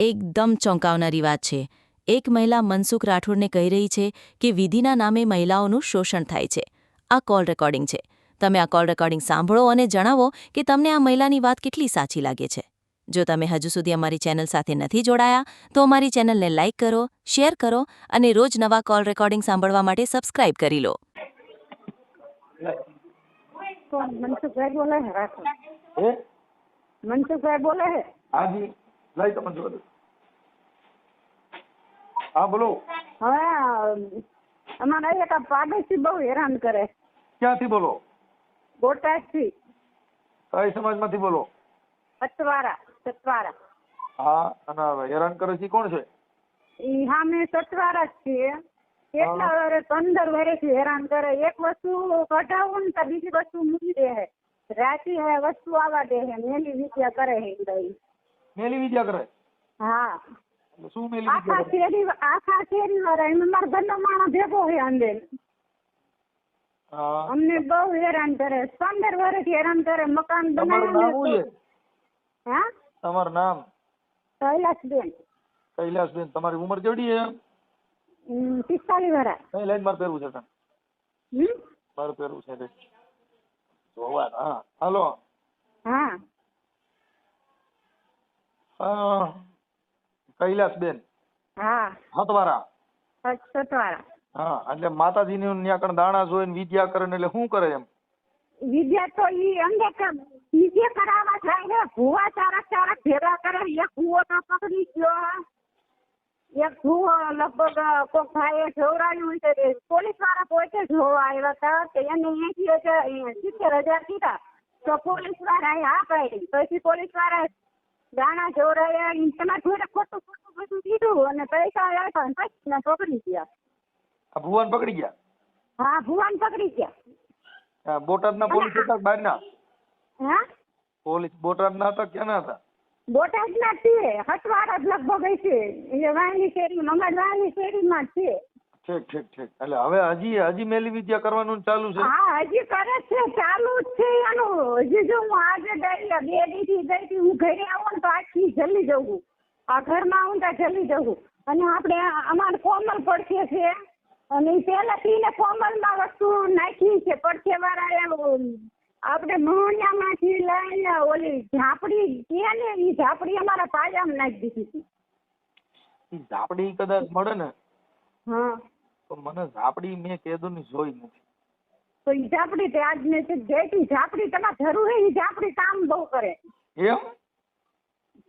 એકદમ ચોંકાવનારી વાત છે. એક મહિલા મનસુખ રાઠોડને કહી રહી છે કે વિધિના નામે મહિલાઓનું શોષણ થાય છે. આ કોલ રેકોર્ડિંગ છે. તમે આ કોલ રેકોર્ડિંગ સાંભળો અને જણાવો કે તમને આ મહિલાની વાત કેટલી સાચી લાગે છે. જો તમે હજુ સુધી અમારી ચેનલ સાથે નથી જોડાયા તો અમારી ચેનલને લાઇક કરો શેર કરો અને રોજ નવા કોલ રેકોર્ડિંગ સાંભળવા માટે સબસ્ક્રાઇબ કરી લો. મનસુખભાઈ બોલે હે મનસુખભાઈ બોલે છે હાજી લઈ તમને જોવા દો. હા બોલો હવે અમારા એક આ પાડોશી બહુ હેરાન કરે ક્યાંથી બોલો બોટાદથી કઈ સમાજમાંથી બોલો સતવારા સતવારા હા અને હવે હેરાન કરે છે ઈ કોણ છે ઈ સામે સતવારા જ છીએ કેટલા વર્ષ પંદર વર્ષથી હેરાન કરે એક વસ્તુ કઢાવું ને તો બીજી વસ્તુ મૂકી દે છે રાતી હે વસ્તુ આવવા દે છે મેલી વિદ્યા કરે છે ઈ બધી. મેલી વિદ્યા કરે હા એટલે શું મેલી આખા શેરી આખા શેરી વાળા એમાં મારા ઘરનો માણસ ભેગો છે અંદર અમને બહુ હેરાન કરે. પંદર વર્ષથી હેરાન કરે. મકાન હા? તમારું નામ? કૈલાસબેન. કૈલાસબેન. તમારી ઉંમર કેવડી છે? પિસ્તાલીસ વર્ષ કઈ લાઈન મારે પહેરવું છે તને? મારે પહેરવું છે જોવા હા. હાલો. હા. હા. કૈલાસબેન હા. હતવારા. સતવારા હા એટલે માતાજીની ન્યા કણ દાણા જોઈ ને વિદ્યા કરે એટલે શું કરે એમ? વિદ્યા તો ઈ અંગે કે બીજે કરાવવા જાય ને ભૂવા ચારક ચારક ભેગા કરે. એક ભૂવો તો પકડી ગયો. એક ભૂવો લગભગ કોક ભાઈએ જોવરાયું છે પોલીસવાળા પોતે જોવા આવ્યા હતા કે એને એસી હજાર સિત્તેર હજાર કીધા. તો પોલીસ વાળાએ હા પાડી. પછી પોલીસ વાળાએ દાણા જોરાયા તમારે જોડે ખોટું ખોટું બધું કીધું અને પૈસા આવ્યા અને પછી ના પકડી ગયા. આ ભુવન પકડી ગયા? હા ભુવાન પકડી ગયા. બોટાદ ના પોલીસ હતા બહાર ના હા? પોલીસ બોટાદના હતા ક્યાં હતા? બોટાદ ના છે હટવાડા લગભગ છે એ વાયની શેરી વાયની શેરીમાં જ છે ઠીક ઠીક ઠીક. એટલે હવે હજી હજી મેલી વિદ્યા કરવાનું ચાલુ છે? હા હજી કરે છે ચાલુ જ છે એનું. હજી જો હું આજે ગઈ બે દીથી ગઈ હતી હું ઘરે આવું ને તો આખી જલ્દી જવું. આ ઘરમાં આવું તો જલ્દી જવું. અને આપણે અમારે કોમલ પડખે છે. અને પહેલાથી ને કોમલમાં વસ્તુ નાખી છે. પડશે વાળા આપણે મોણિયામાંથી લઈને ઓલી ઝાપડી કે ને એ ઝાપડી અમારા પાયામાં નાખી દીધી હતી. ઝાપડી કદાચ મળે ને હા. તો મને ઝાપડી મેં કેદુની જોઈ નથી. તો ઈ ઝાપડી તે આજ ને જેથી ઝાપડી તમારે જરૂર ઈ ઝાપડી કામ બહુ કરે. એમ?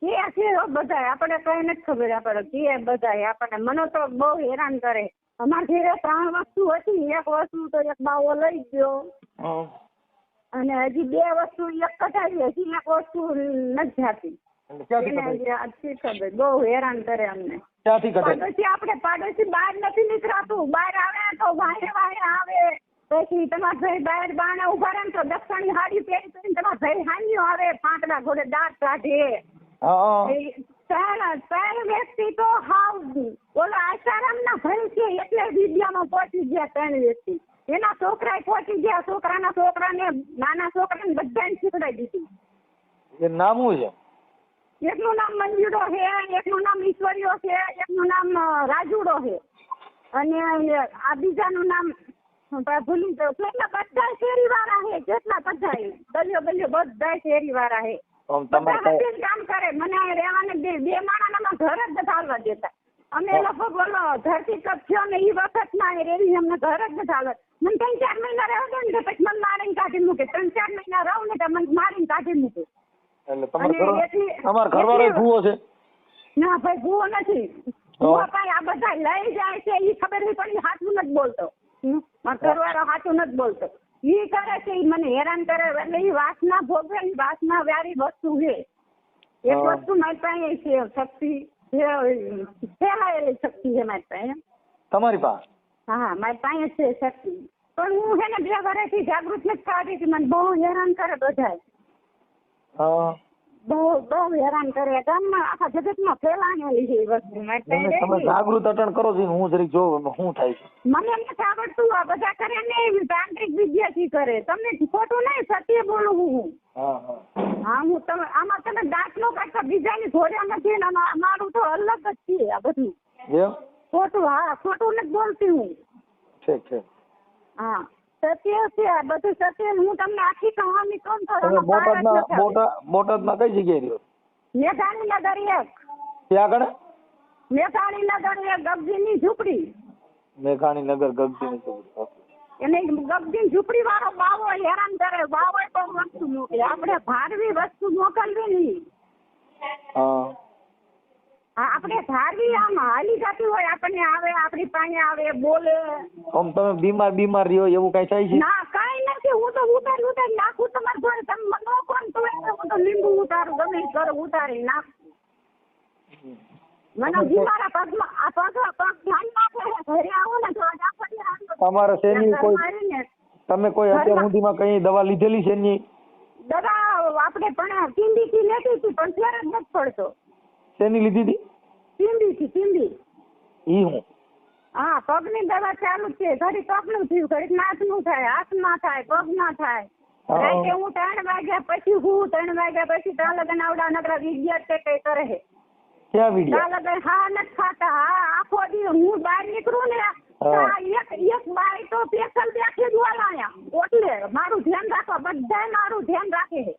કે છે હો બધાય. આપણે કઈ નથી ખબર આપણે કે બધાય. આપણને મને તો બહુ હેરાન કરે. અમાર ઘરે ત્રણ વસ્તુ હતી. એક વસ્તુ તો એક બાવો લઈ ગયો. અને હજી બે વસ્તુ એક કઢાવી. હજી એક વસ્તુ નથી જાતી બહુ હેરાન કરે અમને. ક્યાંથી ઘટે? પાડોશી આપણે પાડોશી બહાર નથી નીકળાતું. બહાર આવે તો વાહે વાહે આવે. પછી તમારા ભાઈ બહાર બાણે ઊભા રહે તો દક્ષિણી હાડી પહેરી પહેરીને તમારા ભાઈ હાન્યો આવે પાંચડા ઘોડે દાંત કાઢે. ત્રણ ત્રણ વ્યક્તિ તો હાવ ઓલો આસારામના ભાઈ છે એટલે વિદ્યામાં પહોંચી ગયા ત્રણ વ્યક્તિ. એના છોકરા પહોંચી ગયા છોકરાના છોકરાને નાના છોકરાને બધાને શીખડાઈ દીધી. એ નામ શું છે? એકનું નામ મંજુડો છે એકનું નામ ઈશ્વરીઓ છે એકનું નામ રાજુડો છે. અને આ બીજાનું નામ ભૂલી ગયો. કેટલા બધા શેરી વાળા છે કેટલા બધા ગલીઓ ગલીઓ બધા શેરી વાળા છે બધા કામ કરે. મને રહેવાને બે બે માણાના ઘર જ બધા દેતા. અમે લોકો બોલો ધરતી કપ થયો ને એ વખત ના રેલી રેવી અમને ઘર જ નથી મને ત્રણ ચાર મહિના રહેવા દો ને પછી મને મારીને કાઢી મૂકે. ત્રણ ચાર મહિના રહું ને તો મને મારીને કાઢી મૂકે. એટલે તમારે ઘર તમારા ઘરવાળો ભૂવો છે? ના ભાઈ ભૂવો નથી. ભૂવો ભાઈ આ બધા લઈ જાય છે એ ખબર નહીં પણ સાચું નથી બોલતો. મારો ઘરવાળો સાચું નથી બોલતો. ઈ કરે છે ઈ મને હેરાન કરે એટલે ઈ વાસના ભોગવે ને વાસના વ્યારી વસ્તુ છે એક વસ્તુ મારી પાસે છે શક્તિ. ફેલાયેલી શક્તિ છે મારી પાસે. તમારી પાસે? હા મારી પાસે છે શક્તિ. પણ હું છે ને બે વર્ષથી જાગૃત નથી થતી મને બહુ હેરાન કરે બધાય. હા. બહુ બહુ હેરાન કરે. ગામમાં આખા જગતમાં ફેલાયેલી છે એ વસ્તુ મારી તમે તમે જાગૃત અટણ કરો છો હું જરીક જોઉં શું થાય છે? મને નથી આવડતું આ બધા કરે ને તાંત્રિક વિદ્યાથી કરે. તમને ખોટું નહીં સત્ય બોલું હું. હા હા. હા હું તમે આમાં તમે દાખલો કાઢતા બીજાની જોડે નથી ને મારું તો અલગ જ છે આ બધું. ખોટું હા ખોટું નથી બોલતી હું. ઠીક ઠીક. હા. સત્ય છે આ બધું સત્ય હું તમને આખી કહાની કહું તો તમે આમાં પાર જ બોટાદના બોટાદ કઈ જગ્યાએ રહ્યો? મેઘાણીનગર એક ત્યાં આગળ? મેઘાણીનગર એક ગગજીની ઝૂંપડી. મેઘાણીનગર ગગજીની ચોકડી. એને ગગજી ઝૂંપડી વાળો બાવો હેરાન કરે. બાવો પણ વસ્તુ મોકલે. આપણે ભારવી વસ્તુ મોકલવી નહીં. આપણે ધારવી આમ. હાલી જતી હોય આપણને આવે આપણી પાસે આવે બોલે. આમ તમે બીમાર બીમાર રહ્યો એવું કઈ થાય છે? ના કઈ નથી. હું તો ઉતારી ઉતારી નાખું તમારે ઘરે. તમે મને કોણ તો હું તો લીંબુ ઉતારું ગમે એ ઉતારી નાખ. મને હજી પગમાં આ પગ પગ ધ્યાન નાખે ઘરે આવો ને તો આજ આપણને તમારે શેની કોઈ તમે કોઈ અત્યાર સુધીમાં કઈ દવા લીધેલી છે ની દવા આપણે પણ ટીંબીથી લેતી હતી પણ ફેર જ નથી પડતો. શેની લીધી હતી? ટીંબીથી ટીંબી ઈ હું. હા પગની દવા ચાલુ જ છે. ઘડી પગનું થયું ઘડી નાકનું થાય હાથમાં થાય પગમાં થાય. રાતે હું ત્રણ વાગ્યા પછી હું ત્રણ વાગ્યા પછી ત્રણ લગન આવડા નકરા વિદ્યાર્થી તે કઈ કરે. ત્યાં લગન હા નથી ખાતા. હા આખો દી હું બહાર નીકળું ને એક એક બાઈ તો પેશલ બેઠી જ વલાયા એટલે મારું ધ્યાન રાખો બધા મારું ધ્યાન રાખે છે.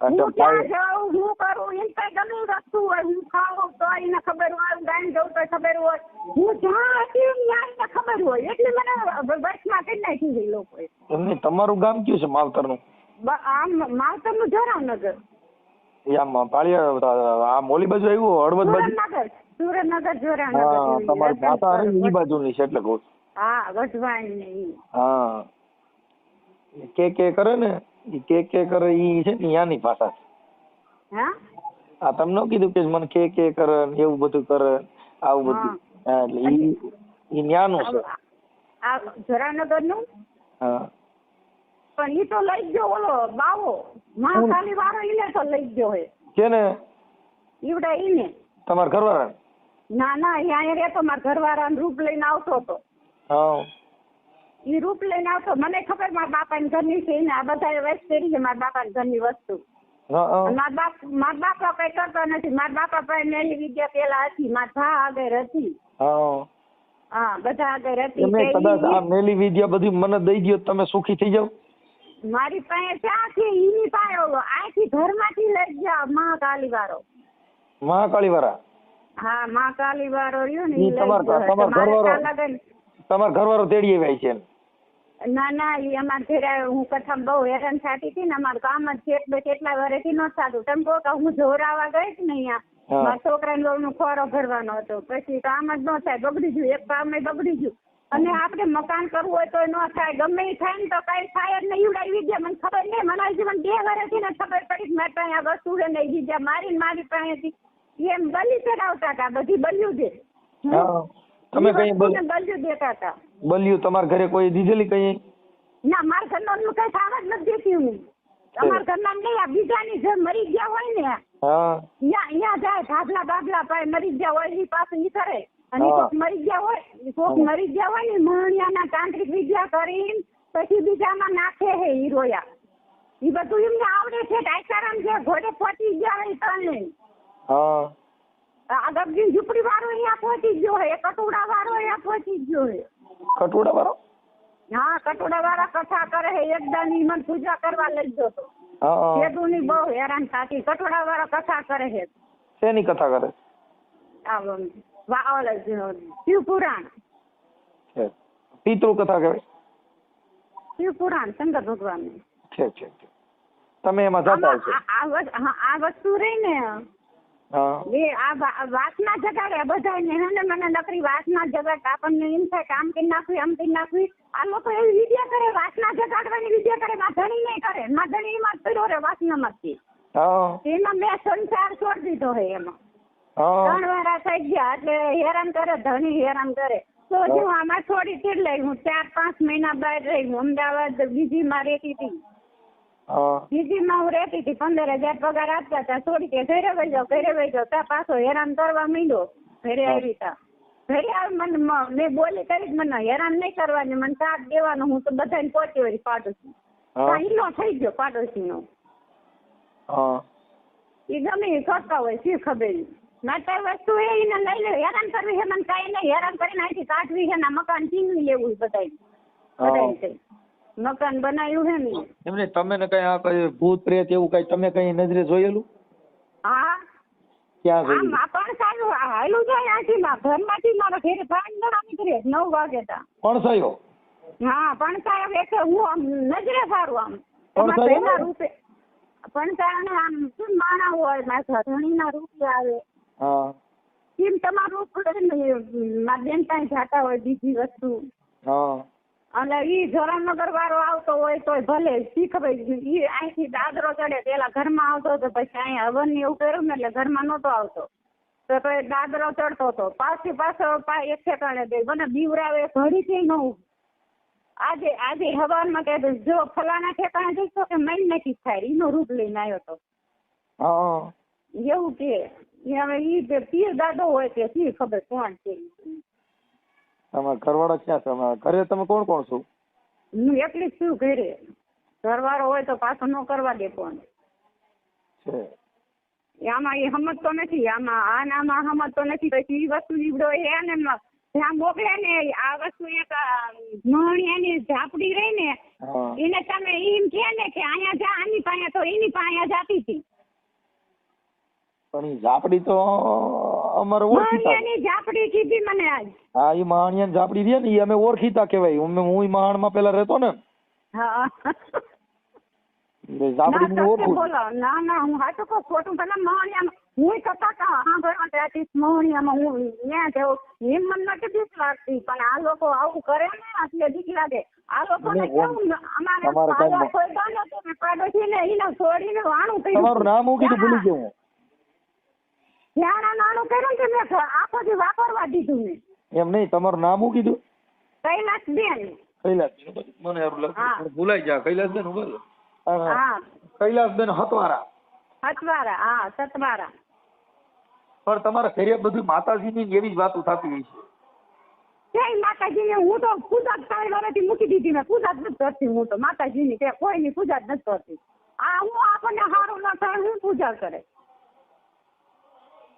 હું ક્યાં જાઉં હું કરું એમ કઈ ગમે એ વસ્તુ હોય હું ખાઉં તો એને ખબર હોય ગાય જવું તો ખબર હોય હું જ્યાં હતી ત્યાં એને ખબર હોય એટલે મને બસમાં કરી નાખી છે એ લોકોએ એમની તમારું ગામ કયું છે? માવતરનું નું આમ માવતરનું જરાવનગર. એ આમ પાળિયા આ મોલી બાજુ આવ્યું હળવદ બાજુ? હા જરાવનગર. તમારી ભાષા હરી ઈ બાજુની છે એટલે કહું હા વઢવાણ હા. કે કે કરે ને કે કે કરે ઈ છે ને યાની ભાષા છે. હા? આ તમને ન કીધું કે મને કે કે કરે એવું બધું કરે આવું બધું. એટલે ઈ ઈ ન્યાનું છે. આ જરાવનગરનું હા. પણ ઈ તો લઈ ગયો ઓલો બાવો. મહાકાલી વાળો ઈને તો લઈ ગયો હે. કેને? ને ઈવડા ઈને. તમાર ઘરવાળા ના ના અહીંયા રહેતો માર ઘરવાળા રૂપ લઈને આવતો હતો. હા ઈ રૂપ લઈને આવતો. મને ખબર મારા બાપાની ઘરની છે ને આ બધા વેસ્ટ કરી છે મારા બાપાની ઘરની વસ્તુ. મારા બાપ મારા બાપા કઈ કરતો નથી. મારા બાપા પાસે મેલી વિદ્યા પેલા હતી. મારા ભા આગળ હતી. હા હા બધા આગળ હતી. કદાચ આ મેલી વિદ્યા બધી મને દઈ ગયો તમે સુખી થઈ જાવ મારી પાસે ક્યાં છે? ઈની પાસે ઓલો અહીંથી ઘરમાંથી લઈ જાવ મહાકાલી વાળો મહાકાલી વાળા હા મહાકાલી વાળો રહ્યો ને ઈ તમાર- તમાર તમારે ઘરવાળો? ત્યાં ઘરવાળો તેડી આવ્યા છે ના ના ઈ અમારે ઘરે હું કથા બહુ હેરાન થતી હતી ને અમારું કામ જ છે કેટલા વર્ષથી ન થતું. તમે કહો કે હું જોરાવા ગઈ જ ને અહીંયા. મારા છોકરાને બહુનો ખોરો ભરવાનો હતો. પછી કામ જ ન થાય બગડી ગયું એક કામ બગડી ગયું. અને આપણે મકાન કરવું હોય તો ન થાય. ગમે એ થાય ને તો કઈ થાય જ નહીં. ઉડાવી ગયા. મને ખબર નહીં. મને જીવન બે વર્ષથી ને ખબર પડી મેં ત્યાં આ વસ્તુ ને ઈ બીજા મારી મારી પાસેથી. એમ બલી ચડાવતા હતા. બધી બલ્યું છે તમે કઈ બલ્યું દેતા હતા. બલ્યું તમારા ઘરે કોઈ દીધેલી કઈ? ના મારા ઘરના કઈ ખાવા જ નથી દેતી હું અમારા ઘરના નહીં. આ બીજાની જે મરી ગયા હોય ને. અહીંયા ત્યાં જાય. ભાગલા ભાગલા પાય મરી ગયા હોય એ પાસે કરે અને હા. કોક મરી ગયા હોય કોક મરી ગયા હોય ને મહણિયાના તાંત્રિક વિદ્યા કરીને પછી બીજામાં નાખે હે હીરોયા એ બધું એમને આવડે છે ટાઈકારામ છે ઘોડે પહોંચી ગયા હોય તને હા. ઝૂંપડી વાળો અહીંયા પહોંચી ગયો હે કટોડા વાળો અહીંયા પહોંચી ગયો હે. કટોડા વાળો હા કટોડા વાળા કથા કરે હે એકદમ ઈ મને પૂજા કરવા લઈ ગયો તો હા હા. ખેડૂની બહુ હેરાન થતી કટોડા વાળા કથા કરે છે શેની કથા કરે? આ વા- ઓલા જ- શિવપુરાણ છે. પિતૃ કથા કહેવાય શિવપુરાણ શંકર ભગવાન છે છે છે. તમે એમાં જતા હશો. આ વસ- હા, આ વસ્તુ રહી ને. હા. એ આ વા- વાસના જગાડે બધાને હે ને મને નકરી વાસના જગાડ આપણને એમ થાય કે આમ કરી નાખવી આમ કરી નાખવી. આ લોકો એવી વિદ્યા કરે વાસના જગાડવાની વિદ્યા કરે માધણી નહીં કરે. માધણી એમાં જ પડ્યો રે વાસના માંથી એમાં મેં સંસાર છોડી દીધો હે એમાં. હા ત્રણ વાળા થઈ ગયા એટલે હેરાન કરે ધણી હેરાન કરે. તો જો આમાં થોડી ચીડ લઈ હું ચાર પાંચ મહિના બહાર રહી હું અમદાવાદ બીજીમાં રહેતી હતી. બીજી માં હું રહેતી હતી પંદર હજાર પગાર આપતા હતા થોડી કે ઘરે વહી જાઓ ઘરે વહી જાઓ ત્યાં પાછો હેરાન કરવા માંડ્યો ઘરે આવી તા. ઘરે આવી મને મેં બોલી કરી મને હેરાન નહીં કરવાની મને સાથ દેવાનો હું તો બધાને પહોંચી વળી પાડોશી. હિલ્લો થઈ ગયો પાડોશી નો એ ગમે કરતા હોય શી ખબર નતર વસ્તુ એ એને લઈ લે. હેરાન કરવી છે મને કાંઈ નહીં. હેરાન કરીને અહીંથી કાઢવી છે ને મકાન છીનવી લેવું બધાય. મકાન બનાવ્યું છે ને એમને તમે ને કઈ આ કઈ ભૂત પ્રેત એવું કઈ તમે કઈ નજરે જોયેલું? હા. ક્યાં આમ આ પણ હાયલું જાય આથી માં ઘરમાંથી મારો ઘેર પાંચ જણા નીકળે નવ વાગે તા. કોણ થયો? હા પણ સાહેબ એટલે હું આમ નજરે સારું આમ. પણ એમાં રૂપે પણ ને આમ શું માણા હોય? મારા ધણીના રૂપે આવે. હા. તમારું મારા બેન ત્યાં જાતા હોય બીજી વસ્તુ. હા. અને ઈ ધરમનગર વાળો આવતો હોય તો ભલે શીખ ભાઈ ઈ અહીંથી દાદરો ચડે પેલા ઘરમાં આવતો હતો પછી અહીંયા હવન ને એવું કર્યું ને એટલે ઘરમાં નહોતો આવતો. તો તો દાદરો ચડતો હતો. પાછી પાછો એક ઠેકાણે દે મને બીવરાવે ઘડીથી ન. આજે આજે હવાનમાં કે જો ફલાણા ઠેકાણે જઈશો કે મૈન નક્કી થાય એનો રૂપ લઈને આવ્યો હતો એવું કે. ઈ હવે ઈ જે પીર દાદો હોય કે શી ખબર કોણ છે? તમારા ઘરવાળા ક્યાં છે? તમારા ઘરે તમે કોણ કોણ છો? હું એકલી જ છું ઘરે. ઘરવાળો હોય તો પાછો ન કરવા દે કોણ છે. એ આમાં એ સમજતો નથી. આમાં આ ને આમાં સમજતો નથી. પછી એ વસ્તુ નીવડો એ એને જ્યાં મોકલે ને આ વસ્તુ એક મહણી એની ઝાપડી રહી ને એને તમે એમ કે ને કે અહીંયા જા આની પાસે તો એની પાસે જાતી હતી પણ ઝાપડી તો અમારે ઓળખીતા ઝાપડી કીધી મને આજ. હા ઈ મહાણિયા ઝાપડી રહી ને ઈ અમે ઓળખીતા કહેવાય. અમે હું મહાણમાં પેલા રહેતો ને. હા. ઝાપડી ના, હું ઓળખું. ના ના હું સાચું કહું ખોટું પેલા માણિયા હું કથા કહા સાંભળવા ત્યાંથી મહણિયામાં હું ત્યાં જવું એમ મને નથી બીક લાગતી પણ આ લોકો આવું કરે ને એટલે બીક લાગે. આ લોકોને કેવું અમારે પાડોશી ને એને છોડીને વાણું કર્યું. તમારું નામ હું કીધું ભૂલી ગયો આ નાનું કર્યું કે મેં આખો થી વાપરવા દીધું ને એમ નહીં તમારું નામ હું કીધું? કૈલાસ બેન ઊભા મને એવું લાગે હા. જા કૈલાસ બેન ઊભા. હા. હા કૈલાસબેન હતવારા. સતવારા હા સતવારા. પણ તમારા ઘરે બધું માતાજીની એવી જ વાતો થતી હોય છે. જય માતાજીને? હું તો પૂજા જ ત્રણ વર્ષથી મૂકી દીધી મેં. પૂજા જ નથી કરતી હું તો. માતાજીની કે કોઈની પૂજા જ નથી કરતી. આ હું આપણને સારું ના થાય હું પૂજા કરે.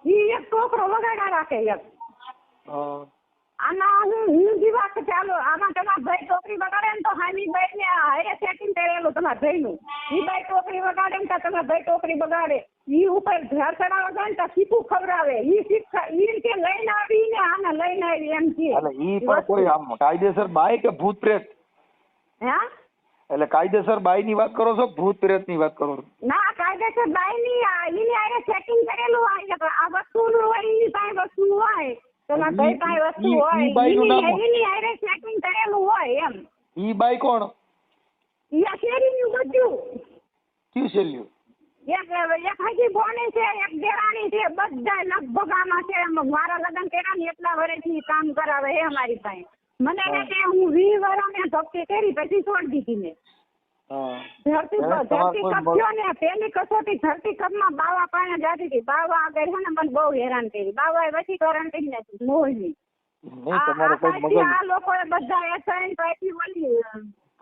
ઈ એક છોકરો વગાડા રાખે એક. આના હું હું જીવા કે ચાલો આમાં તમારા ભાઈ ટોકરી વગાડે ને તો હામી ભાઈ ને હારે સેટિંગ કરેલું તમારા ભાઈ નું ઈ ભાઈ ટોકરી વગાડે ને તમારા ભાઈ ટોકરી વગાડે ઈ ઉપર ઘર ચડાવવા જાય ને તો શીખું ખવડાવે. ઈ શીખ ઈ કે લઈને આવી ને આને લઈને આવી એમ કે. એટલે ઈ પણ કોઈ આમ કાયદેસર બાઈ કે ભૂત પ્રેત? હા? એટલે કાયદેસર બાઈ ની વાત કરો છો ભૂત પ્રેતની વાત કરો છો? ના કાયદેસર બાઈની આ એની આરે સેટિંગ કરેલું હોય આ વસ્તુનું હોય એની પાસે વસ્તુ હોય તો ના કઈ પાસે વસ્તુ હોય એની આરે સેટિંગ કરેલું હોય એમ. ઈ બાઈ કોણ? ઈ આ શેરીનું બધું. કયું શેલ્યું એક એક હજી બોની છે એક દેરાણી છે બધા લગભગ આમાં છે મારા લગ્ન કર્યા ને એટલા વર્ષથી કામ કરાવે એ અમારી પાસે. મને કહે કે હું વી વર્ષ મેં ભક્તિ કરી પછી છોડી દીધી મેં. ધરતી એને કપ- ધરતી કપ થયો ને પેલી કસોટી ધરતી કપમાં બાવા પાણી જાતી હતી. બાવા આગળ છે ને મને બહુ હેરાન કરી. બાવાએ પછી કરણ કરી નાખ્યું મોહની આ લોકો બધા એસાઈન પાછી ઓલી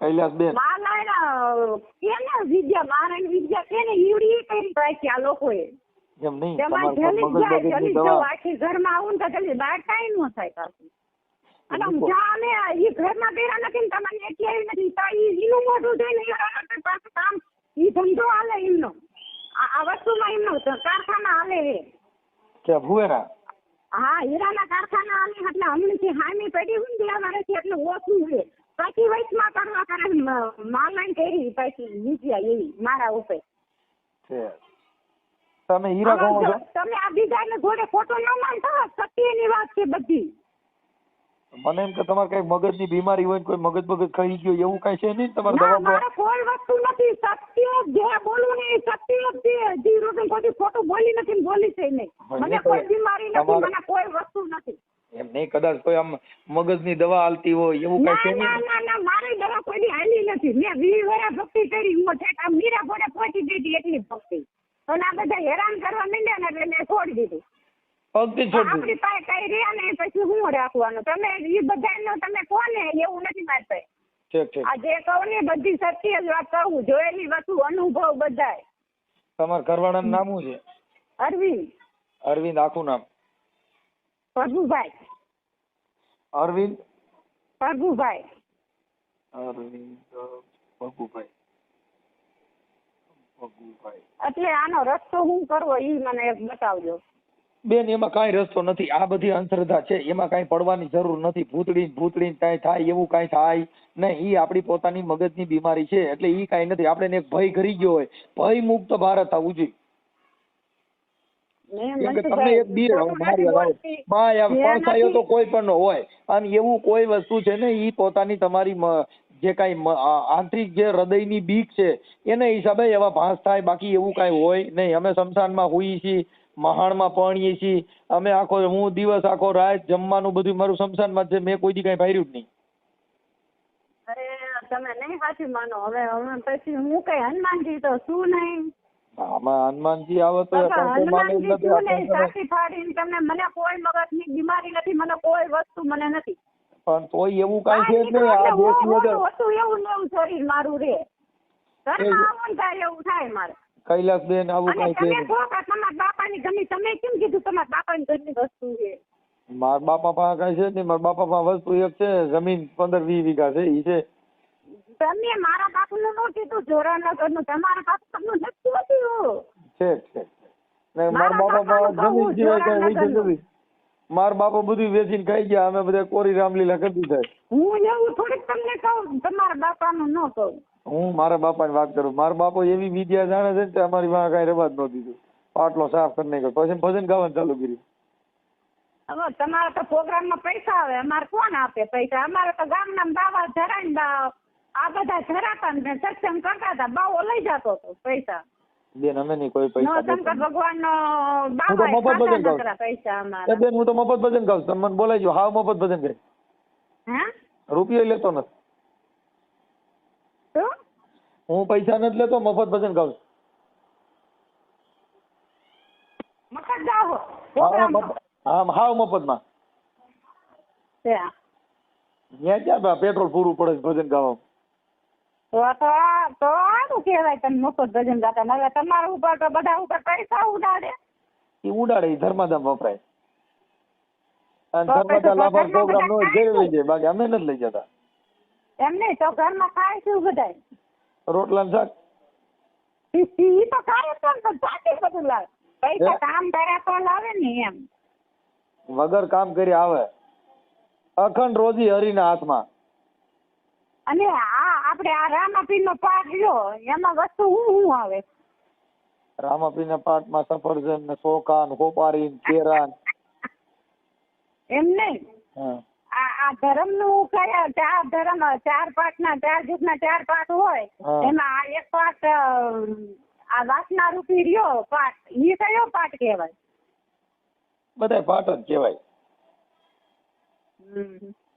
કૈલાસબેન. માલાયના કે ને વિદ્યા મારણ વિદ્યા કે ને ઈવડી કરી પાછી આ લોકોએ. એમ નહીં તમારે જલી મગજ જો દવા આખી ઘરમાં આવું ને તો જલ્દી બહાર કાંઈ ન થાય પાછું. અને જ્યાં અમે એ ઘરમાં બેરા નથી ને તમને એટલી આવી નથી. તો ઈ મોઢું જોઈને પાછું કામ એ ધંધો હાલે એમનો. આ વસ્તુમાં એમનો કારખાના હાલે હે કે હા હીરાના કારખાના હાલે એટલે હમણાંથી હામી પેઢી હું બે વર્ષથી એટલે ઓછું છે. પછી વચમાં કરવા કરે માલાઈ કરી પછી નીકળ્યા એવી મારા ઉપર. છે. તમે હીરા કહો છો તમે આ બીજાને જોડે ફોટો ન માનતા સત્યની વાત છે બધી. મને એમ કે તમારે કઈ મગજની બીમારી હોય કોઈ મગજ મગજ ખાઈ ગયો એવું કઈ છે નહીં? તમારે દવા કોઈ વસ્તુ નથી. સત્ય જે બોલવું ને સત્ય જ છે. જી રોટન કોઈ ખોટું બોલી નથી બોલી છે નહીં. મને કોઈ બીમારી નથી મને કોઈ વસ્તુ નથી. એમ નહીં કદાચ કોઈ આમ મગજની દવા હાલતી હોય એવું કઈ છે ના ના નહીં? ના ના મારી દવા કોઈ હાલી નથી. મેં વી વેરા ભક્તિ કરી હું ઠેઠ મીરા પોડે પહોંચી દીધી એટલી ભક્તિ. અને આ બધા હેરાન કરવા માંડ્યા ને એટલે મેં છોડી દીધું. પગથી છોડી આપણી પાસે કઈ રહ્યા ને પછી હું રાખવાનું? તમે એ બધાનો તમે કોને? એવું નથી મારી પાસે ઠીક ઠીક. આ જે કહું ને બધી સત્ય જ વાત કહું. જોયેલી વસ્તુ અનુભવ બધાય. તમારા ઘરવાળાનું નામ શું છે? અરવિંદ. અરવિંદ આખું નામ. પ્રભુભાઈ. અરવિંદ? પ્રભુભાઈ. અરવિંદ ભગુભાઈ એટલે આનો રસ્તો હું કરવો ઈ મને એક બતાવજો. બેન એમાં કાંઈ રસ્તો નથી. આ બધી અંધશ્રદ્ધા છે. એમાં કાંઈ પડવાની જરૂર નથી. ભૂતડી ભૂતડી કાંઈ થાય એવું કાંઈ થાય નહીં. એ આપણી પોતાની મગજની બીમારી છે. એટલે એ કાંઈ નથી. આપણે એક ભય ઘરી ગયો હોય. ભય મુક્ત ભારત થવું જોઈએ. તમને એક. માયા તો કોઈ પણ નો હોય. અને એવું કોઈ વસ્તુ છે ને એ પોતાની તમારી જે કાંઈ આંતરિક જે હૃદયની બીક છે એને હિસાબે એવા ભાસ થાય. બાકી એવું કાંઈ હોય નહીં. અમે શમશાનમાં હોઈએ છીએ. મહાણમાં પરણીએ છીએ. અમે આખો હું દિવસ આખો રાત જમવાનું બધું મારું શમશાનમાં છે. મેં કોઈ દી કઈ ભાર્યું જ નહીં. તમે નહીં સાચી માનો. હવે હવે પછી હું કઈ હનુમાનજી તો શું નહીં? આમાં હનુમાનજી આવે તો હનુમાનજી સાચી ફાડીને તમને મને કોઈ મગજની બીમારી નથી મને કોઈ વસ્તુ મને નથી. પણ તોય એવું કઈ છે જ આ નીકળો વગર. વસ્તુ એવું ને એવું શરીર મારું રે. ઘરમાં આવું થાય એવું થાય મારે. કૈલાસબેન આવું કઈ છે નહીં. તમારા બાપાની ગમી તમે કેમ કીધું તમારા બાપાની ઘરની વસ્તુ છે? મારા બાપા પાસે કઈ છે જ નહીં. મારા બાપા પાસે વસ્તુ એક છે જમીન પંદર વીસ વીઘા છે ઈ છે. તમે મારા બાપુનું નું કીધું જોરાનગરનું તમારા બાપુનું નથી હોતું છે જ છે. ને મારા મારા બાપા પાસે બાપાનું જમીન સિવાય કઈ. નથી મારા બાપા બધું વેચીને ખાઈ ગયા. અમે બધા કોરી રામલીલા કરી દીધા. હું એવું થોડીક તમને કહું તમારા બાપાનું ન કહું. હું મારા બાપાની વાત કરું. મારા બાપો એવી વિદ્યા જાણે છે ને તે અમારી માં કાંઈ રવા જ ન દીધું. પાટલો સાફ કરી નાખ્યો. પછી ભજન ગાવાનું ચાલુ કર્યું. હવે તમારે તો પ્રોગ્રામમાં પૈસા આવે. અમારે કોણ આપે પૈસા? અમારે તો ગામના બાવા જરાય આ બધા જરાતા ને સત્સંગ કરતા હતા. બાવો લઈ જતો હતો પૈસા. બેન અમે નહીં કોઈ પૈસા શંકર ભગવાન નો બાબા મફત ભજન ગાઉં. પૈસા અમારા. બેન હું તો મફત ભજન ગાઉં છું. તમે મને બોલાવજો. હાવ મફત ભજન હા? રૂપિયો લેતો નથી. હું પૈસા નથી લેતો મફત ભજન ગાઉં છું. મકર હા, મફત- હાવ મફતમાં. ત્યાં. ત્યાં ક્યાં પેટ્રોલ પૂરું પડે ભજન ગાવામાં? તો તો તો કહેવાય તમે મફત ભજન ગાતા હવે તમારા ઉપર તો બધા ઉપર પૈસા ઉડાડે. એ ઉડાડે ધર્માદામ વપરાય. અને તો લાભાર પ્રોગ્રામ નો બધા લઈ જાય બાકી અમે નથી લઈ જતા. એમ નહીં તો ઘરમાં ખાય શું બધાય? રોટલા શાક? ઈ તો જ પણ જાતે બધું લાવે. પૈસા કામ કર્યા તો લાવે ને એમ. વગર કામ કરી આવે. અખંડ રોજી હરિના હાથમાં. અને આ આપણે આ રામાપીર નો પાઠ લ્યો એમાં વસ્તુ હું હું આવે? રામાપીના પાઠમાં સફરજન ને ચોખા ને કોપારી ને કેરા એમ નહીં? હા. આ ધર્મનું કયા ચાર ધર્મ ચાર પાઠ ના ચાર જુગ ના ચાર પાઠ હોય એમાં આ એક પાઠ આ વાસના રૂપી રહ્યો પાઠ. ઈ કયો પાઠ કહેવાય? બધાય પાઠ જ કહેવાય.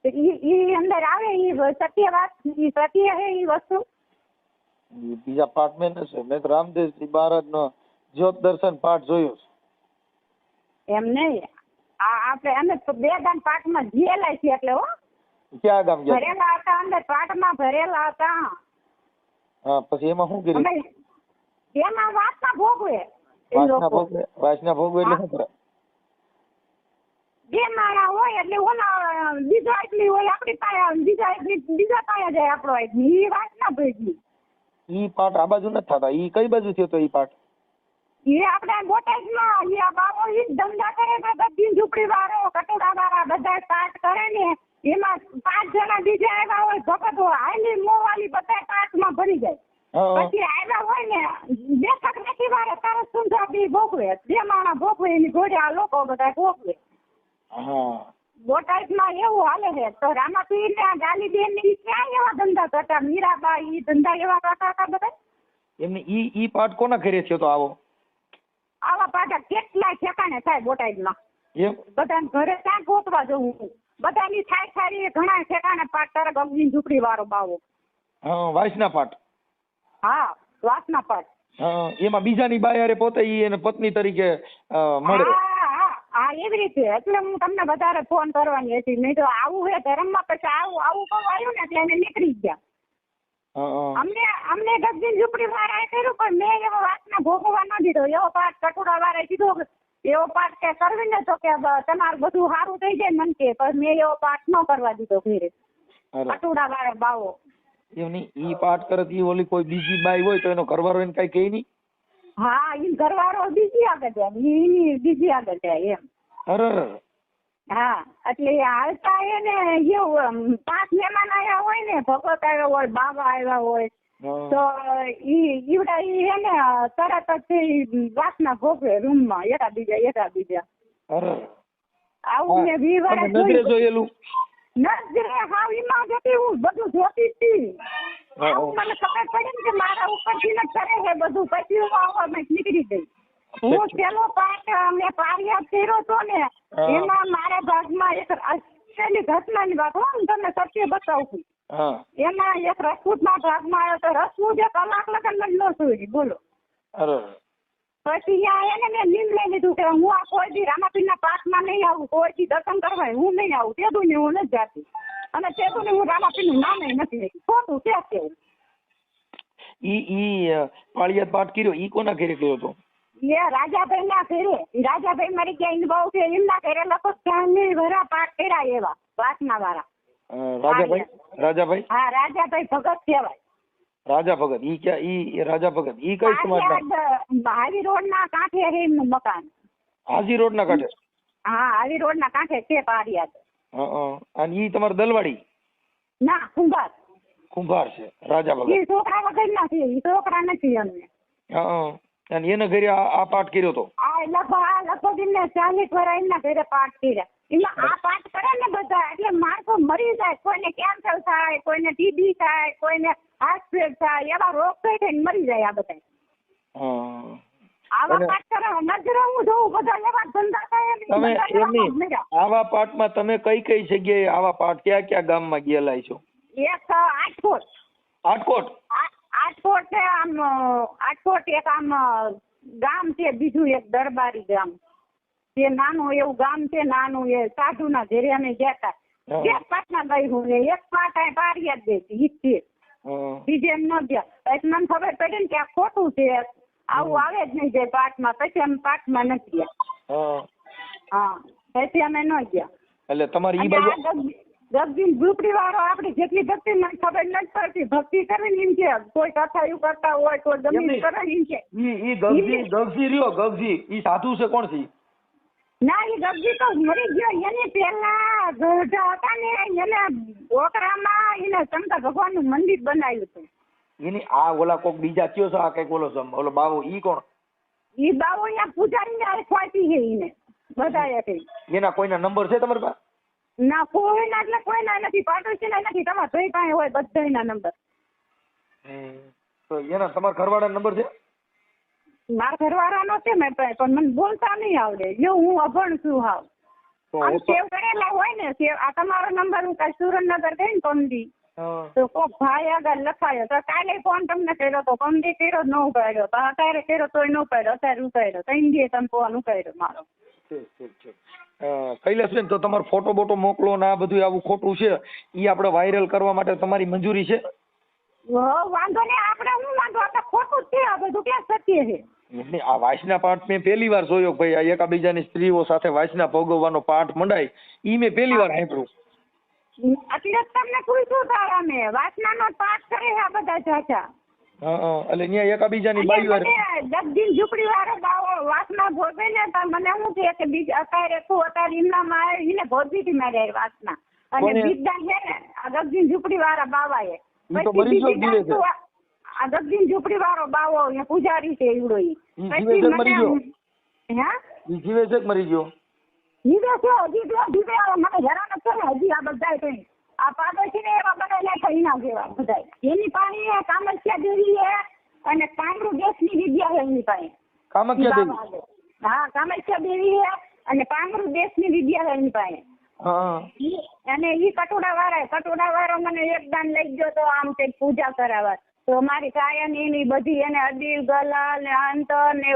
ઈ ઈ અંદર આવે ઈ સત્ય વાત ઈ સત્ય હે ઈ વસ્તુ? બીજા પાઠ મેં નથી મેં તો રામદેવજી મહારાજ નો જ્યોત દર્શન પાઠ જોયો એમ નહીં? આપણે અમે બે દાન પાઠમાં જીએલા છીએ એટલે હો. ક્યાં ગામ ગયા? ભરેલા હતા અંદર પાઠમાં ભરેલા હતા. હા પછી એમાં શું કર્યું? એમાં વાસના ભોગવે. વાસના ભોગવે? વાસના ભોગવે એટલે શું બે માણા હોય એટલે ઓલા બીજો એટલી હોય આપણી પાસે બીજા આદમી બીજા પાસે જાય આપણો આદમી એ વાસના ભેગી ઈ પાઠ આ બાજુ નથી થતા. ઈ કઈ બાજુ થયો તો ઈ પાઠ એ આપણે બોટાદમાં આ બાબો ઈ જ ધંધા કરે છે. બધી ઝૂંપડી વાળો કટોરા વાળા બધા પાઠ કરે ને એમાં પાંચ જણા બીજા આવ્યા હોય ભગત હાલી મોવાલી બધા પાઠમાં ભરી જાય. પછી આવ્યા હોય ને બેઠક નથી વાળે તારે સુંદર બી ભોગવે. બે માણસ ભોગવે એની ઘોડે આ લોકો બધા ભોગવે. બોટાદમાં એવું હાલે છે. તો રામાપીર ને ગાલીબેન ને ઈ ક્યાં એવા ધંધા કરતા? મીરાબા ઈ ધંધા એવા કરતા હતા બધા? એમને ઈ ઈ પાઠ કોના ઘરે થયો તો આવો? આવા પાછા કેટલાય ઠેકાણે થાય બોટાદમાં. બધાને ઘરે ક્યાં ગોતવા જવું હું? બધાની થાય સારી ઘણા ઠેકાણે પાટ તારા ગમની ઝૂંપડી વાળો બાવો. હા વાસના પાઠ હા વાસના પાટ. એમાં બીજાની બાયારે પોતે ઈ એને પત્ની તરીકે મળે. હા એવી રીતે. એટલે હું તમને વધારે ફોન કરવાની હતી. નહીં તો આવું હે ધર્મમાં પછી આવું આવું કહું આવ્યું ને એટલે એને નીકળી ગયા. અમને અમને ગગજીન ઝુંપડી વાળાએ કર્યું પણ મેં એવો વાતને ભોગવવા ન દીધો. એવો પાઠ કટુડા વાળાએ કીધો એવો પાઠ કે કરવી ને તો કે તમારું બધું સારું થઈ જાય મન કે પણ મેં એવો પાઠ ન કરવા દીધો ઘરે. કટુડા વાળા બાવો. એમ નહીં ઈ પાઠ કરે ઈ ઓલી કોઈ બીજી બાઈ હોય તો એનો ઘરવાળો એને કઈ કહે નહીં? હા ઈ ઘરવાળો બીજી આગળ જાય ઈ બીજી આગળ જાય એમ. અરે. હા એટલે હાલતા ને એવું પાંચ મહેમાન આવ્યા હોય ને ભગત આવ્યા હોય બાબા આવ્યા હોય તો ઈ ઈવડા ઈ એને તરત જ વાસના ભોગવે રૂમમાં એકા બીજા એકા બીજા. આવું મેં વી વાર જોયેલું. નજરે હાવ ઈમાં જતી હું બધું જોતી હતી હા, હા. મને ખબર પડી ને કે મારા ઉપરથી ને કરે છે બધું. પછી હું આવવા મેં નીકળી ગઈ. હું પેલો પાઠ મેં પારિયાદ કર્યો તો ને એમાં મારા ભાગમાં એક આશ્ચર્યની ઘટનાની વાત હો તમને સત્ય બતાવું. છું એમાં એક રસપૂતના ભાગમાં આવ્યો તો રસપૂત એક કલાક લગન જ ન સુઈ બોલો. પછી ત્યાં એને મેં નિમ લઈ લીધું કે હું આ કોઈ દી પાકમાં નહીં આવું કોઈ દી દર્શન કરવા હું નહીં આવું તે ને હું નથી જાતી. અને તે ને હું રામાપીનું નામ નથી લઈ ખોટું કે કેવું ઈ ઈ અ, પાઠ કર્યો ઈ કોના ઘેરે કર્યો હતો? રાજાભાઈ ના ઘરે. રાજાભાઈ મારી ક્યાં ઈન બહુ છે. એમના ઘરે લખો ચાંદની ભરા પાક કર્યા એવા વાસના વાળા. રાજાભાઈ? રાજાભાઈ? હા રાજાભાઈ ભગત કહેવાય. રાજા ભગત. ઈ ક્યાં ઈ રાજા ભગત. ઈ કઈ સમાજના? હાવી રોડ ના કાંઠે હે એમનું મકાન. હાજી રોડ ના કાંઠે? હા હાજી રોડ ના કાંઠે છે પારિયાદ હા અને ઈ તમારે દલવાડી? ના કુંભાર કુંભાર છે. રાજા ભગત. ઈ છોકરા વગર ના છે. એ છોકરા નથી અમને હા અને એના ઘરે આ પાઠ કર્યો તો? આ લગભગ આ લગભગ એમને ચાલીસ વર્ષ એમના ઘરે પાઠ કર્યા. એમાં આ પાઠ કરે ને બધા એટલે માણસો મરી જાય. કોઈને કેન્સર થાય કોઈને ટીબી થાય કોઈને હાર્ટ ફેલ થાય એવા રોગ થઈ થઈને મરી જાય આ બધા આવા પાઠ કરે નજરે હું જોઉં બધા એવા ધંધા થાય તમે એમની આવા પાઠમાં તમે કઈ કઈ જગ્યાએ આવા પાઠ ક્યાં ક્યાં ગામમાં ગયેલા છો? એક આઠકોટ આઠકોટ આટકોટ આમ અ, આઠકોટ એક આમ ગામ છે બીજું એક દરબારી ગામ. જે નાનું એવું ગામ છે નાનું એ સાધુના ઘરે અમે ગયા હા. એક પાટના હું ને એક પાટ આ પારિયા જ દેતી ઈ છે. બીજે એમ ન ગયા. એટલે મને ખબર પડી ને કે આ ખોટું છે. આવું આવે જ નહીં જાય પાટમાં પછી અમે પાટમાં નથી ગયા. હા. હા. પછી અમે ન ગયા. એટલે તમારી ગગજીન ઝૂંપડી વાળો આપણે જેટલી ભક્તિ મને ખબર નથી પડતી. ભક્તિ કરે ને એમ કોઈ એવું કરતા હોય કોઈ ગમે કરે ને એમ છે ઈ ગગજી ગગજી રહ્યો ગગજી. ઈ સાધુ છે કોણ છે? ના એ ગગજી તો મરી ગયો. એની પેલા ગોઢા હતા ને એને ઓકરામાં એને શંકર ભગવાનનું મંદિર બનાવ્યું હતું. એની આ ઓલા કોક બીજા કયો છે? આ કંઈક ઓલો છે ઓલો બાવો ઈ કોણ? ઈ બાવો અહીંયા પૂજારી ને ખોટી છે એને. બધા કઈ. એના કોઈના નંબર છે તમારી પાસે? ના કોઈના એટલે કોઈના નથી. પાડોશીના નથી. તમારા જોઈ પાસે હોય બધાયના નંબર તો એના તમારા ઘરવાળા નંબર છે? મારા ઘરવાળાનો છે મેં પણ મને બોલતા નહીં આવડે. જો હું અભણ છું હાવ. સેવ કરેલા હોય ને સેવ આ તમારો નંબર હું કાલ સુરેન્દ્રનગર ગઈ ને પમદી તો કોક ભાઈ આગળ લખાયો. તો કાલે ફોન તમને કર્યો તો પમદી કર્યો ન ઉપાડ્યો. તો અત્યારે કર્યો તોય ન ઉપાડ્યો. અત્યારે ઉપાડ્યો. ત્રણ દિવસ તમે ફોન ઉપાડ્યો મારો. કૈલાસબેન તો તમારો ફોટો બોટો મોકલો ને આ બધું આવું ખોટું છે ઈ આપણે વાયરલ કરવા માટે તમારી મંજૂરી છે? વાંધો નહીં આપણે હું વાંધો આપણે ખોટું જ છે આ બધું ક્યાં સત્ય છે? એટલે આ વાંસના પાઠ મેં પહેલી વાર જોયો ભાઈ આ એકાબીજાની સ્ત્રીઓ સાથે વાંસના ભોગવવાનો પાઠ મંડાય ઈ મેં પહેલી વાર સાંભળ્યું. એટલે તમને પૂછ્યું તારા મેં વાસનાનો પાઠ કરે આ બધા ચાચા હા હા. એટલે ત્યાં એકાબીજાની બાઈ વાર જગદીન ઝૂંપડી વાળો બાવો વાસના ભોગવે ને તો મને શું છે કે બીજ અત્યારે તું અત્યારે ઇમનામાં આવે એને ભોગવી હતી મારે વાસના અને? બીજદાન છે ને જગદીન ઝૂંપડી વાળા બાવાએ. છે. આ જગદીન ઝૂંપડી વાળો બાવો અહીંયા પૂજારી છે એવડો ઈ. પછી કે મરી ગયો? મને હે જીવે છે મરી ગયો? જીવે છે હજી તો જીવે મને હેરાન કરે હજી આ બધા કઈ. આ પાડોશી ને એવા બધા થઈ ના જેવા બધા એની એ કામસ્યા દેવી એ અને પાંડુ દેશની વિદ્યા છે એની પાસે. કામાખ્યા દેવી? હા કામાખ્યા દેવી એ અને પાંડુ દેશની વિદ્યા છે એની પાસે. ઈ- અને ઈ કટોડા વાળા કટોડા વાળો મને એક દાન લઈ ગયો તો આમ કંઈક પૂજા કરાવવા તો મારી કાયમ એની બધી એને અડીલ ગલા ને અંતર ને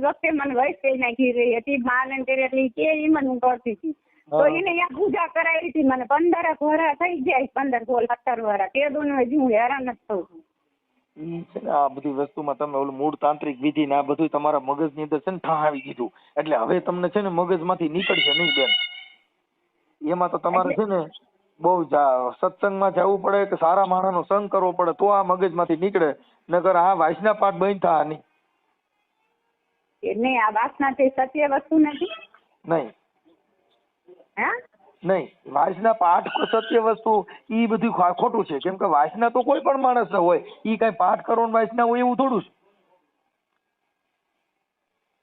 વખતે મને વૈસ કરી નાખી રહી હતી. માને એટલે કે ઈ મને હું કરતી હતી. તો એને અહીંયા પૂજા કરાવી હતી મને પંદર વરા થઈ જાય પંદર સોળ સત્તર વરા તે દુનું હજી હું હેરાન જ થઉં છું. છે ને આ બધી વસ્તુમાં તમે ઓલું મૂળ તાંત્રિક વિધિ ને આ બધું તમારા મગજની અંદર છે ને ઠાવી દીધું એટલે હવે તમને છે ને મગજમાંથી નીકળશે નહીં બેન. એમાં તો તમારે છે ને બહુ જા- સત્સંગમાં જવું પડે કે સારા માણસનો સંગ કરવો પડે તો આ મગજમાંથી નીકળે નકર આ વાસના પાઠ બંધ થા નહીં. નહીં આ વાસના તે સત્ય વસ્તુ નથી? નહીં. હા? નહીં વાસના પાઠ કો સત્ય વસ્તુ એ બધું ખોટું છે. કેમ કે વાસના તો કોઈ પણ માણસ હોય. એ કઈ પાઠ કરો વાસના હોય એવું થોડું છે.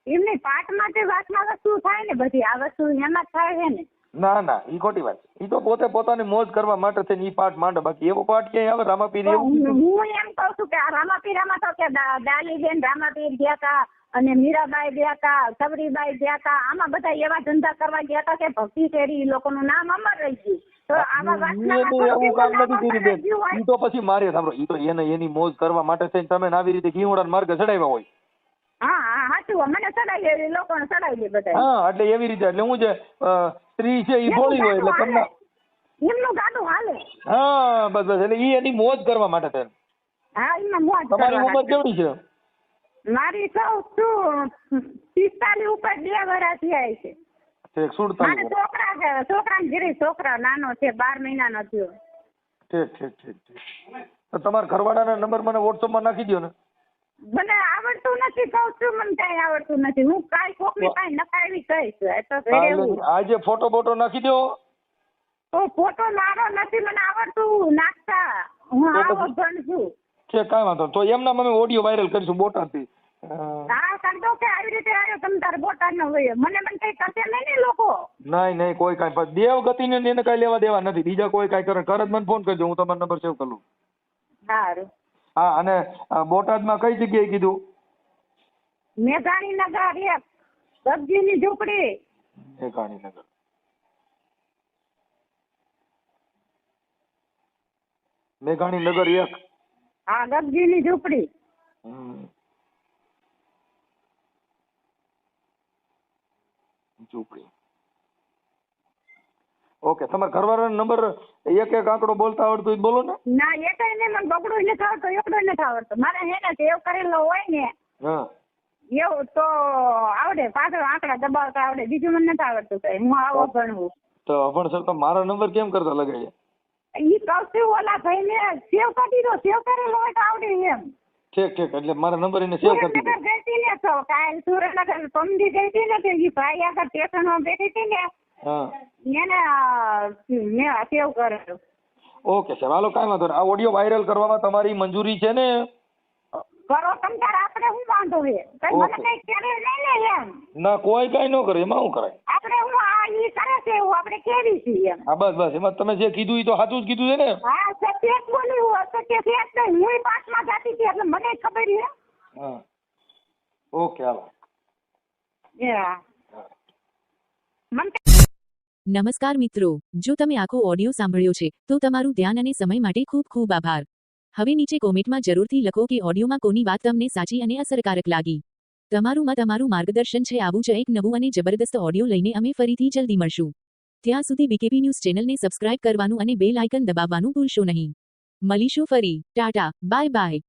એમને પાઠ માટે વાસના વસ્તુ થાય ને બધી. આ વસ્તુ એમાં થાય છે ને? ના ના ઈ ખોટી વાત એ ઈ તો પોતે પોતાની મોજ કરવા માટે થઈને ઈ પાઠ માંડે. બાકી એવો પાઠ ક્યાંય આવે? રામાપીર એવું હું એમ કહું છું કે આ રામાપીરામાં તો કે દા- ડાલીબેન રામાપીર ગયા તા. અને મીરાબાઈ ગયા હતા સબરીબાઈ ગયા હતા આમાં બધા એવા ધંધા કરવા ગયા હતા કે ભક્તિ ઈ લોકોનું નામ અમર રહી ગયું. તો આવા ઈ તો પછી મારે સાંભળો ઈ તો એને એની મોજ કરવા માટે થઈને તમે આવી રીતે ઘીવડાના માર્ગે ચડાવ્યા હોય. હા હા સાચું મને ચડાવી દે લોકોને ચડાવી દે બધા હા એટલે એવી રીતે એટલે હું છે સ્ત્રી છે ઈ ભોળી હોય એટલે તમને એમનું ગાડું હાલે. હા બસ બસ એટલે ઈ એની મોજ કરવા માટે થઈને. હા એમાં મોજ તમારી ઉંમર કેવડી છે? મારી સૌ શું પિસ્તાલીસ ઉપર બે વર્ષ થયા છે. મારે છોકરા છે છોકરા ઘરે છોકરા નાનો છે બાર મહિનાનો થયો. ઠીક ઠીક ઠીક ઠીક. તમારા ઘરવાળાના નંબર મને વોટ્સઅપમાં નાખી દો ને. મને આવડતું નથી કહું છું મને કઈ આવડતું નથી. હું કાઈ કોકની પાસે નકાવી કહીશ. તો આજે ફોટો બોટો નાખી દો તો ફોટો મારો નથી મને આવડતું. નાખતા હું આવો ભણ છું. છે કાંઈ વાંધો નહીં. તો એમના અમે ઓડિયો વાયરલ કરીશું બોટાદથી. અ, હા કે આવી રીતે આવ્યો તમે તારે બોટાદ નો હોય. મને મને કઈ કરશે નહીં ને લોકો? નહીં નહીં કોઈ કાંઈ પણ. દેવગતિને ને એને કાંઈ લેવા દેવા નથી. બીજા કોઈ કાંઈ કરે. કરે તો મને ફોન કરજો હું તમારો નંબર સેવ કરી. સારું હા અને અ, બોટાદમાં કઈ જગ્યાએ કીધું? મેઘાણીનગર એક. સબ્જીની ઝૂંપડી. એ ગાંધીનગર મેઘાણીનગર એક. હા ગગજીની ઝૂંપડી. ઝૂંપડી. ઓકે તમારા ઘરવાળાનો નંબર એક એક આંકડો બોલતા આવડતું હોય બોલો ને. ના એ કઈ નહીં મને બગડું નથી આવડતો એકડો નથી આવડતો. મારે હે ને ટેવ કરેલો હોય ને હા. એવું તો આવડે પાછળ આંકડા દબાવતા આવડે બીજું મને નથી આવડતું કઈ હું આવો ભણવું તો પણ સર તો મારા નંબર કેમ કરતા લગાડ્યા? ઈ કહું ઓલા ભાઈ ને સેવ કરી દો સેવ કરેલો હોય તો આવડે એમ. ઠીક ઠીક એટલે મારા નંબર એને સેવ કરી દીધો. ગઈ હતી ને તો કાલ સુરેન્દ્રનગર પમદી ગઈ હતી ને તો ઈ ભાઈ આગળ સ્ટેશનમાં બેઠી હતી ને હા. એને મેં સેવ કરેલો. ઓકે સાહેબ હાલો કાંઈ વાંધો નહીં. આ ઓડિયો વાયરલ કરવામાં તમારી મંજૂરી છે ને? કરો સમજાર આપણે શું વાંધો છે? કઈ મને કઈ કરે નહીં ને એમ. ના કોઈ કઈ ન કરે એમાં શું કરાય? આપણે હું આ ઈ કરે છે એવું આપણે કેવી છીએ એમ. હા બસ બસ એમાં તમે જે કીધું એ તો સાચું જ કીધું છે ને? હા સત્ય જ બોલી હું અસત્ય છે જ નહીં. હું પાંચમાં જાતી હતી એટલે મને ખબર છે. હા. Okay hello. મને નમસ્કાર મિત્રો જો તમે આખો ઓડિયો સાંભળ્યો છે તો તમારું ધ્યાન અને સમય માટે ખૂબ ખૂબ આભાર. હવે નીચે કોમેન્ટમાં જરૂરથી લખો કે ઓડિયોમાં કોની વાત તમને સાચી અને અસરકારક લાગી. તમારું મત અમારું માર્ગદર્શન છે આવું જ એક નવું અને જબરદસ્ત ઓડિયો લઈને અમે ફરીથી જલ્દી મળશું. ત્યાં સુધી બીકેપી ન્યૂઝ ચેનલને સબસ્ક્રાઇબ કરવાનું અને બેલ આઇકન દબાવવાનું ભૂલશો નહીં. મળીશું ફરી. ટાટા. Bye bye.